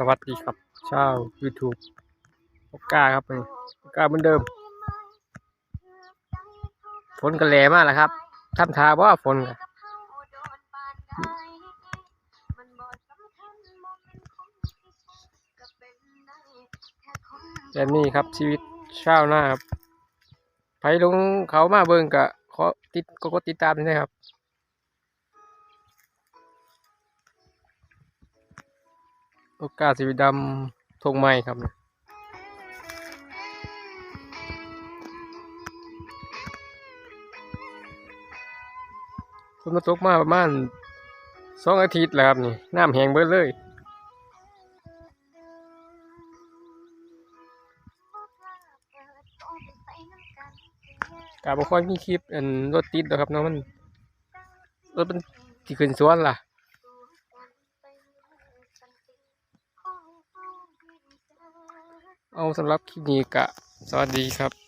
สวัสดีครับชาว YouTube ปกกาครับนี่ปกกาเหมือนเดิม ฝนก็แลมากแล้วครับท่านทาว่าฝนกแต่นี่ครับชีวิตชาวนาครับไปลงเขามาเบิ่งกะขอติดก็กดติดตามด้วยนะครับ โอกาสสีดำทงไม้ครับเนี่ยฝนมาตกมาประมาณสองอาทิตย์แล้วครับนี่น้ำแห้งเบิดเลยกาบค่อยมีคลิปอันรถติดนะครับเนาะมันรถมันที่ขึ้นสวนล่ะ เอาสำหรับคลิปนี้กะ สวัสดีครับ